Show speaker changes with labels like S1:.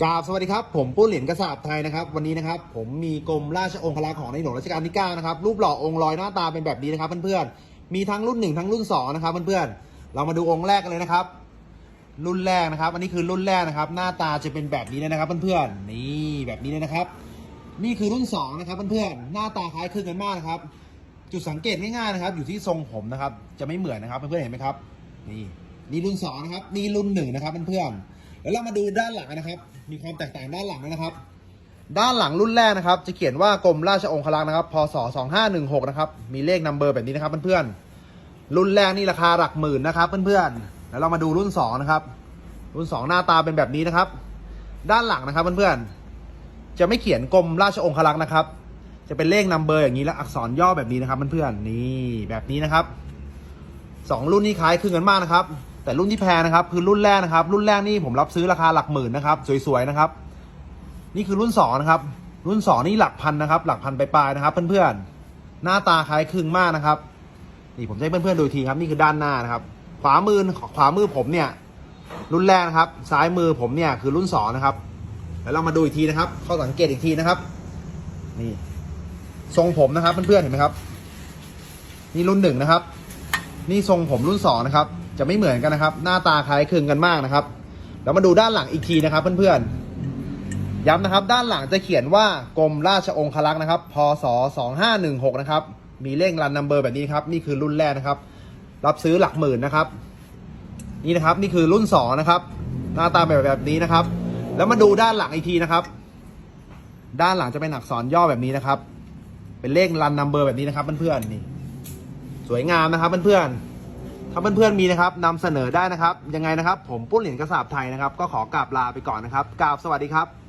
S1: กราบสวัสดีครับ ผมปุ้นเหรียญกระสาบไทยนะครับ วันนี้นะครับ ผมมีกรมราชองครักษ์ของในหลวงรัชกาลที่9นะครับ รูปหล่อองค์ลอยหน้าตาเป็นแบบนี้นะครับเพื่อนๆ มีทั้งรุ่นหนึ่งทั้งรุ่นสองนะครับเพื่อนๆ เรามาดูองค์แรกกันเลยนะครับ รุ่นแรกนะครับ อันนี้คือรุ่นแรกนะครับ หน้าตาจะเป็นแบบนี้เลยนะครับเพื่อนๆ นี่แบบนี้เลยนะครับ นี่คือรุ่นสองนะครับเพื่อนๆ หน้าตาคล้ายคลึงกันมากนะครับ จุดสังเกตง่ายๆนะครับ อยู่ที่ทรงผมนะครับ จะไม่เหมือนนะครับเพื่อนๆ เห็นไหมครับ นี่ นี่รุ่นสองนะครับ นี่รุ่นหนึ่งนะครับเพื่อนๆ แล้วเรามาดูด้านหลังนะครับ มีความแตกต่างด้านหลังนะครับ ด้านหลังรุ่นแรกนะครับ จะเขียนว่ากรมราชองครักษ์นะครับ พศ 2516 นะครับ มีเลขนัมเบอร์แบบนี้นะครับเพื่อนๆ รุ่นแรกนี่ราคาหลักหมื่นนะครับเพื่อนๆ แล้วเรามาดูรุ่นสองนะครับ รุ่นสองหน้าตาเป็นแบบนี้นะครับ ด้านหลังนะครับเพื่อนๆ จะไม่เขียนกรมราชองครักษ์นะครับ จะเป็นเลขนัมเบอร์อย่างนี้และอักษรย่อแบบนี้นะครับเพื่อนๆ นี่แบบนี้นะครับสองรุ่นนี้คล้ายคลึงกันมากนะครับ แต่รุ่นที่แพงนะครับคือรุ่นแรกนะครับ รุ่นแรกนี่ผมรับซื้อราคาหลักหมื่นนะครับ สวยๆนะครับ นี่คือรุ่นสองนะครับ รุ่นสองนี่หลักพันนะครับ หลักพันปลายๆนะครับเพื่อนๆหน้าตาคล้ายคลึงมากนะครับ นี่ผมจะให้เพื่อนๆดูทีครับนี่คือด้านหน้านะครับ ขวามือขวามือผมเนี่ย รุ่นแรกนะครับ ซ้ายมือผมเนี่ยคือรุ่นสองนะครับแล้วเรามาดูอีกทีนะครับ เข้าสังเกตอีกทีนะครับ นี่ ทรงผมนะครับเพื่อนๆเห็นไหมครับ นี่รุ่นหนึ่งนะครับ นี่ทรงผมรุ่นสองนะครับ จะไม่เหมือนกันนะครับ หน้าตาคล้ายคลึงกันมากนะครับแล้วมาดูด้านหลังอีกทีนะครับเพื่อนๆย้ำนะครับ ด้านหลังจะเขียนว่ากรมราชองครักษ์นะครับ พศ 2516 นะครับ มีเลขรันนัมเบอร์แบบนี้ครับนี่คือรุ่นแรกนะครับ รับซื้อหลักหมื่นนะครับ นี่นะครับนี่คือรุ่นสองนะครับ หน้าตาแบบแบบนี้นะครับ แล้วมาดูด้านหลังอีกทีนะครับ ด้านหลังจะเป็นอักษรย่อแบบนี้นะครับ เป็นเลขรันนัมเบอร์แบบนี้นะครับเพื่อนๆนี่ สวยงามนะครับเพื่อนๆ ถ้าเพื่อนๆมีนะครับนำเสนอได้นะครับ ยังไงนะครับ ผมปุ้นเหรียญกระสาบไทยนะครับ ก็ขอกราบลาไปก่อนนะครับกราบสวัสดีครับ